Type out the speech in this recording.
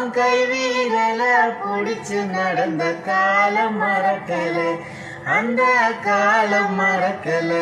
உன் கை வீரல புடிச்சு நடந்த காலம் மறக்கல. அந்த காலம் மறக்கல.